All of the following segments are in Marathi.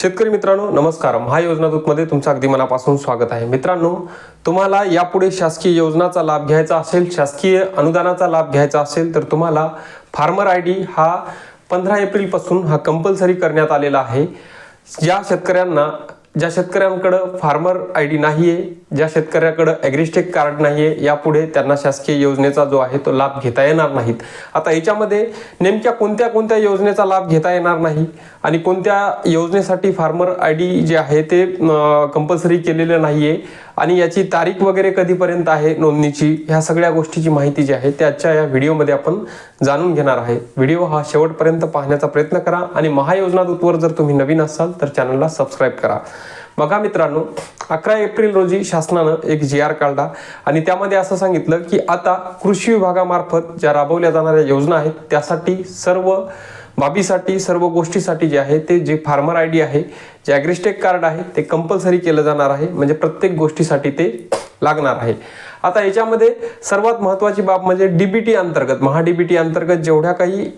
शेतकरी मित्रांनो नमस्कार. महायोजनादूतमध्ये तुमचं अगदी मनापासून स्वागत आहे. मित्रांनो तुम्हाला यापुढे शासकीय योजनाचा लाभ घ्यायचा असेल शासकीय अनुदानाचा लाभ घ्यायचा असेल तर तुम्हाला फार्मर आय डी हा पंधरा एप्रिलपासून हा कंपल्सरी करण्यात आलेला आहे. ज्या शेतकऱ्यांना ज्या शेतकऱ्यांकडं फार्मर आय डी नाही आहे ज्या शेतकऱ्याकडं ॲग्रिस्टेक कार्ड नाही आहे यापुढे त्यांना शासकीय योजनेचा जो आहे तो लाभ घेता येणार नाहीत. आता याच्यामध्ये नेमक्या कोणत्या कोणत्या योजनेचा लाभ घेता येणार नाही आणि कोणत्या योजनेसाठी फार्मर आय डी जे आहे ते कंपल्सरी केलेलं नाही आहे आणि याची तारीख वगैरे कधीपर्यंत आहे नोंदणीची ह्या सगळ्या गोष्टीची माहिती जी आहे त्याच्या या व्हिडिओमध्ये आपण जाणून घेणार आहे. व्हिडिओ हा शेवटपर्यंत पाहण्याचा प्रयत्न करा आणि महायोजना दूतवर जर तुम्ही नवीन असाल तर चॅनलला सबस्क्राईब करा. बघा मित्रांनो अकरा एप्रिल रोजी शासनानं एक जी आर काढला आणि त्यामध्ये असं सांगितलं की आता कृषी विभागामार्फत ज्या राबवल्या जाणाऱ्या योजना आहेत त्यासाठी सर्व बाबीसाठी सर्व गोष्टीसाठी जे आहे ते जे फार्मर आय डी आहे जे ॲग्रिस्टेक कार्ड आहे ते कंपल्सरी केलं जाणार आहे. म्हणजे प्रत्येक गोष्टीसाठी ते लागणार आहे. आता याच्यामध्ये सर्वात महत्त्वाची बाब म्हणजे डीबीटी अंतर्गत महा टी अंतर्गत जेवढ्या काही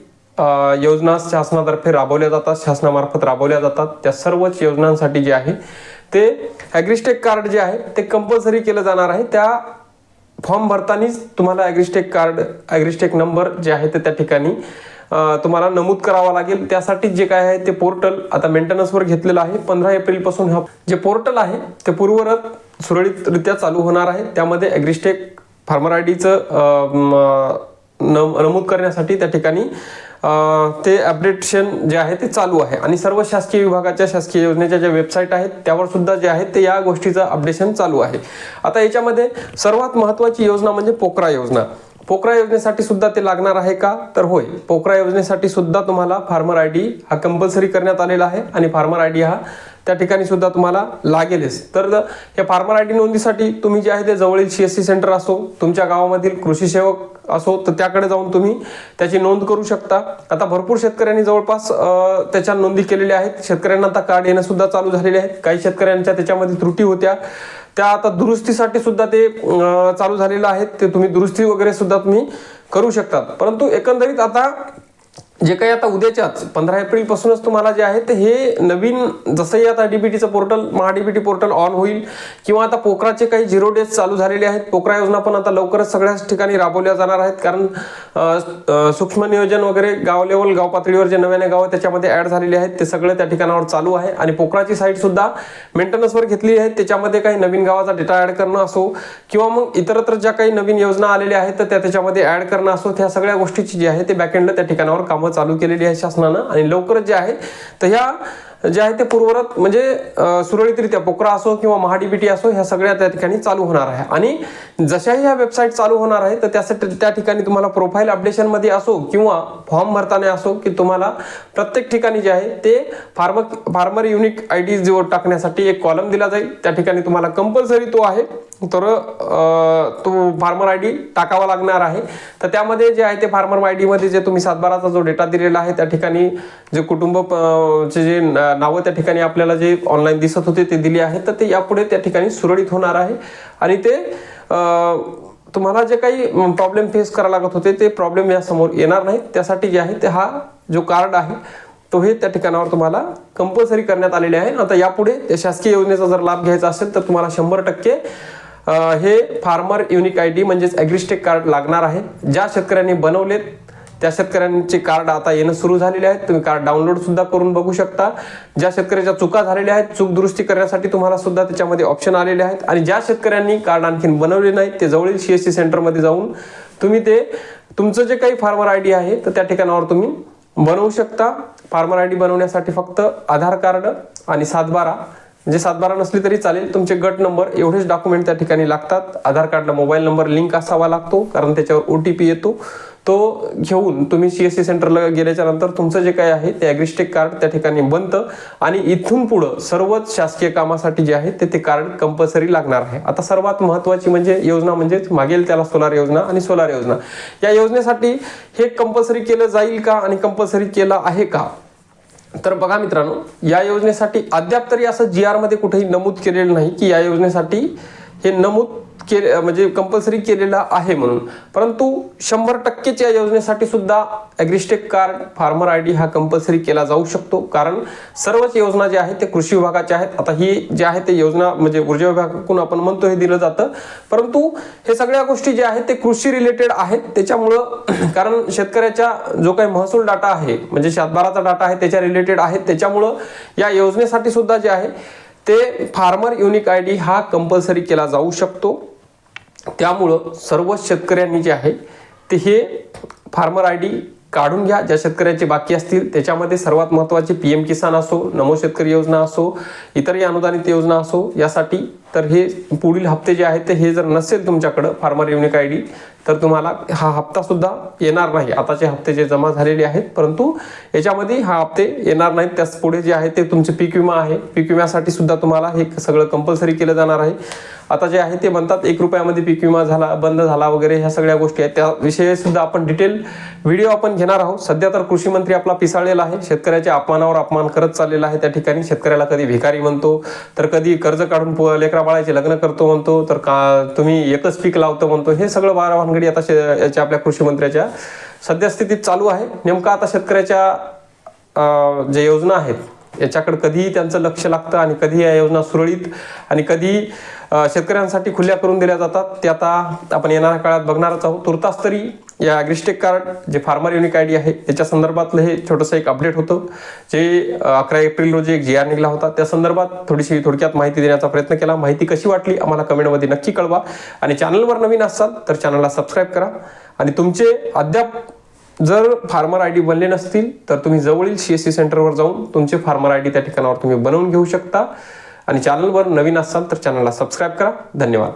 योजना शासनातर्फे राबवल्या जातात शासनामार्फत राबवल्या जातात त्या सर्वच योजनांसाठी जे आहे ते ॲग्रिस्टेक कार्ड जे आहे ते कंपल्सरी केलं जाणार आहे. त्या फॉर्म भरतानाच तुम्हाला ॲग्रिस्टेक कार्ड ॲग्रिस्टेक नंबर जे आहे ते त्या ठिकाणी तुम्हाला नमूद करावा लागेल. त्यासाठी जे काय आहे ते पोर्टल आता मेंटेनन्सवर घेतलेलं आहे. पंधरा एप्रिलपासून हा जे पोर्टल आहे ते पूर्वरत सुरळीतरित्या चालू होणार आहे. त्यामध्ये ॲग्रिस्टेक फार्मर आय डीचं नमूद करण्यासाठी त्या ठिकाणी ते अपडेटेशन जे आहे ते चालू आहे. आणि सर्व शासकीय विभागाच्या शासकीय योजनेच्या ज्या वेबसाईट आहेत त्यावर सुद्धा जे आहे ते या गोष्टीचं अपडेशन चालू आहे. आता याच्यामध्ये सर्वात महत्त्वाची योजना म्हणजे पोकरा योजना. पोकरा योजनेसाठी सुद्धा ते लागणार आहे का? तर होय पोकरा योजनेसाठी सुद्धा तुम्हाला फार्मर आय डी हा कंपल्सरी करण्यात आलेला आहे आणि फार्मर आय डी हा त्या ठिकाणी सुद्धा तुम्हाला लागेलच. तर या फार्मर आय डी नोंदीसाठी तुम्ही जे आहे ते जवळील सी एस सी सेंटर असो तुमच्या गावामधील कृषी सेवक असो तर त्याकडे जाऊन तुम्ही त्याची नोंद करू शकता. आता भरपूर शेतकऱ्यांनी जवळपास त्याच्या नोंदी केलेल्या आहेत. शेतकऱ्यांना आता कार्ड येणं सुद्धा चालू झालेले आहेत. काही शेतकऱ्यांच्या त्याच्यामध्ये त्रुटी होत्या. त्या आता दुरुस्तीसाठी सुद्धा ते चालू झालेलं आहे ते तुम्ही दुरुस्ती वगैरे सुद्धा तुम्ही करू शकतात. परंतु एकंदरीत आता जे काही आता उद्याच्याच पंधरा एप्रिल पासूनच तुम्हाला जे आहे ते हे नवीन जसंही आता डीबीटीचं पोर्टल महाडीबीटी पोर्टल ऑन होईल किंवा आता पोखराचे काही झिरो डेज चालू झालेले आहेत पोकरा योजना पण आता लवकरच सगळ्याच ठिकाणी राबवल्या जाणार आहेत कारण सूक्ष्म नियोजन वगैरे गाव लेवल गाव पातळीवर जे नव्याने गाव त्याच्यामध्ये ऍड झालेले आहेत ते सगळं त्या ठिकाणावर चालू आहे. आणि पोकराची साईट सुद्धा मेंटेनन्सवर घेतली आहे त्याच्यामध्ये काही नवीन गावाचा डेटा ऍड करणं असो किंवा मग इतरत्र ज्या काही नवीन योजना आलेल्या आहेत तर त्या त्याच्यामध्ये ऍड करणं असो त्या सगळ्या गोष्टीची जी आहे ते बॅकएंडला त्या ठिकाणावर कामं चालू केलेली आहे शासनानं आणि लवकरच जे आहे तर ह्या जे आहे ते पूर्वरत म्हणजे सुरळीतरित्या पोकरा असो किंवा महाडीबीटी असो ह्या सगळ्या त्या ठिकाणी चालू होणार आहे. आणि जशाही ह्या वेबसाईट चालू होणार आहे तर त्यासाठी त्या ठिकाणी तुम्हाला प्रोफाईल अपडेशनमध्ये असो किंवा फॉर्म भरताना असो की तुम्हाला प्रत्येक ठिकाणी जे आहे ते farm farmer unique I D जो टाकण्यासाठी एक कॉलम दिला जाईल. त्या ठिकाणी तुम्हाला कंपल्सरी तो आहे. तर तो फार्मर आय डी टाकावा लागणार आहे. तर त्यामध्ये जे आहे ते फार्मर आय डीमध्ये जे तुम्ही सातबाराचा जो डेटा दिलेला आहे त्या ठिकाणी जे कुटुंब चे जे न- नावं त्या ठिकाणी आपल्याला जे ऑनलाईन दिसत होते ते दिली आहेत. तर ते यापुढे त्या ठिकाणी सुरळीत होणार आहे. आणि ते तुम्हाला जे काही प्रॉब्लेम फेस करायला लागत होते ते प्रॉब्लेम या समोर येणार नाहीत. त्यासाठी जे आहे ते हा जो कार्ड आहे तो हे त्या ठिकाणावर तुम्हाला कंपल्सरी करण्यात आलेले आहे. आता यापुढे त्या शासकीय योजनेचा जर लाभ घ्यायचा असेल तर तुम्हाला शंभर टक्के हे फार्मर युनिक आय डी म्हणजेच ॲग्रिस्टेक कार्ड लागणार आहे. ज्या शेतकऱ्यांनी बनवलेत त्या शेतकऱ्यांचे कार्ड आता येणं सुरू झालेले आहेत. तुम्ही कार्ड डाउनलोड सुद्धा करून बघू शकता. ज्या शेतकऱ्याच्या चुका झालेल्या आहेत चूक दुरुस्ती करण्यासाठी तुम्हाला सुद्धा त्याच्यामध्ये ऑप्शन आलेले आहेत. आणि ज्या शेतकऱ्यांनी कार्ड आणखीन बनवले नाहीत ते जवळील सी एस सी सेंटरमध्ये जाऊन तुम्ही ते तुमचं जे काही फार्मर आय डी आहे तर त्या ठिकाणावर तुम्ही बनवू शकता. फार्मर आय डी बनवण्यासाठी फक्त आधार कार्ड आणि सातबारा. म्हणजे सातबारा नसली तरी चालेल. तुमचे गट नंबर एवढेच डॉक्युमेंट त्या ठिकाणी लागतात. आधार कार्डला मोबाईल नंबर लिंक असावा लागतो कारण त्याच्यावर ओ टी पी येतो. तो घेऊन तुम्ही सी एस सी सेंटरला गेल्याच्यानंतर तुमचं जे काय आहे ते ॲग्रिस्टेक कार्ड त्या ठिकाणी बनतं. आणि इथून पुढं सर्वच शासकीय कामासाठी जे आहे ते ते कार्ड कंपल्सरी लागणार आहे. आता सर्वात महत्त्वाची म्हणजे योजना म्हणजेच मागेल त्याला सोलार योजना आणि सोलार योजना. या योजनेसाठी हे कंपल्सरी केलं जाईल का आणि कंपल्सरी केलं आहे का? तर बघा मित्रांनो या योजनेसाठी अद्याप तरी असं जी आरमध्ये कुठेही नमूद केलेलं नाही की या योजनेसाठी हे नमूद केले म्हणजे कंपल्सरी केलेलं आहे म्हणून. परंतु शंभर टक्केच्या योजनेसाठी सुद्धा AgriStack card farmer I D हा कंपल्सरी केला जाऊ शकतो. कारण सर्वच योजना ज्या आहेत ते कृषी विभागाच्या आहेत. आता ही जे आहे ते योजना म्हणजे ऊर्जा विभागाकडून आपण म्हणतो हे दिलं जातं. परंतु हे सगळ्या गोष्टी ज्या आहेत ते कृषी रिलेटेड आहेत. त्याच्यामुळं कारण शेतकऱ्याच्या जो काही महसूल डाटा आहे म्हणजे सातबाराचा डाटा आहे त्याच्या रिलेटेड आहेत. त्याच्यामुळं या योजनेसाठी सुद्धा जे आहे ते फार्मर युनिक आय डी हा कंपल्सरी केला जाऊ शकतो. त्यामुळं सर्व शेतकऱ्यांनी जे आहे ते हे फार्मर आय डी काढून घ्या. ज्या शेतकऱ्याचे बाकी असतील त्याच्यामध्ये सर्वात महत्त्वाचे पी एम किसान असो नमो शेतकरी योजना असो इतरही अनुदानित योजना असो यासाठी तर हे पुढील हप्ते जे आहेत ते हे जर नसेल तुमच्याकडं फार्मर युनिक आय डी तर तुम्हाला हा हप्तासुद्धा येणार नाही. आताचे हप्ते जे जमा झालेले आहेत परंतु याच्यामध्ये हा हप्ते येणार नाहीत. त्याच पुढे जे आहे ते तुमचे पीक विमा आहे. पीक विम्यासाठी सुद्धा तुम्हाला हे सगळं कंपल्सरी केलं जाणार आहे. आता जे आहे ते म्हणतात एक रुपयामध्ये पीक विमा झाला बंद झाला वगैरे ह्या सगळ्या गोष्टी आहेत. त्याविषयी सुद्धा आपण डिटेल व्हिडिओ आपण घेणार आहोत. सध्या तर कृषी मंत्री आपला पिसाळलेला आहे. शेतकऱ्याच्या अपमानावर अपमान करत चाललेला आहे. त्या ठिकाणी शेतकऱ्याला कधी भिकारी म्हणतो तर कधी कर्ज काढून लेकरा लेकरा बाळाचे लग्न करतो म्हणतो तर का तुम्ही एकच पीक लावतो म्हणतो हे सगळं बारा भानगडी आता शे- याच्या आपल्या कृषी मंत्र्याच्या सद्यस्थितीत चालू आहे. नेमकं आता शेतकऱ्याच्या ज्या योजना आहेत याच्याकडे कधीही त्यांचं लक्ष लागतं आणि कधी या योजना सुरळीत आणि कधी शेतकऱ्यांसाठी खुल्या करून दिल्या जातात ते आता आपण येणाऱ्या काळात बघणारच आहोत. तुर्तास तरी या ॲग्रिस्टेक कार्ड जे फार्मर युनिक आय डी आहे त्याच्या संदर्भातलं हे छोटंसं एक अपडेट होतं जे अकरा एप्रिल रोजी एक जी आर निघाला होता. त्या संदर्भात थोडीशी थोडक्यात माहिती देण्याचा प्रयत्न केला. माहिती कशी वाटली आम्हाला कमेंटमध्ये नक्की कळवा. आणि चॅनलवर नवीन असाल तर चॅनलला सबस्क्राईब करा. आणि तुमचे अद्याप जर फार्मर आय डी बनले नसतील तर तुम्ही जवळील सी एस सी सेंटरवर जाऊन तुमचे फार्मर आय डी त्या ठिकाणावर तुम्ही बनवून घेऊ शकता. आणि चॅनलवर नवीन असाल तर चॅनलला सबस्क्राईब करा. धन्यवाद.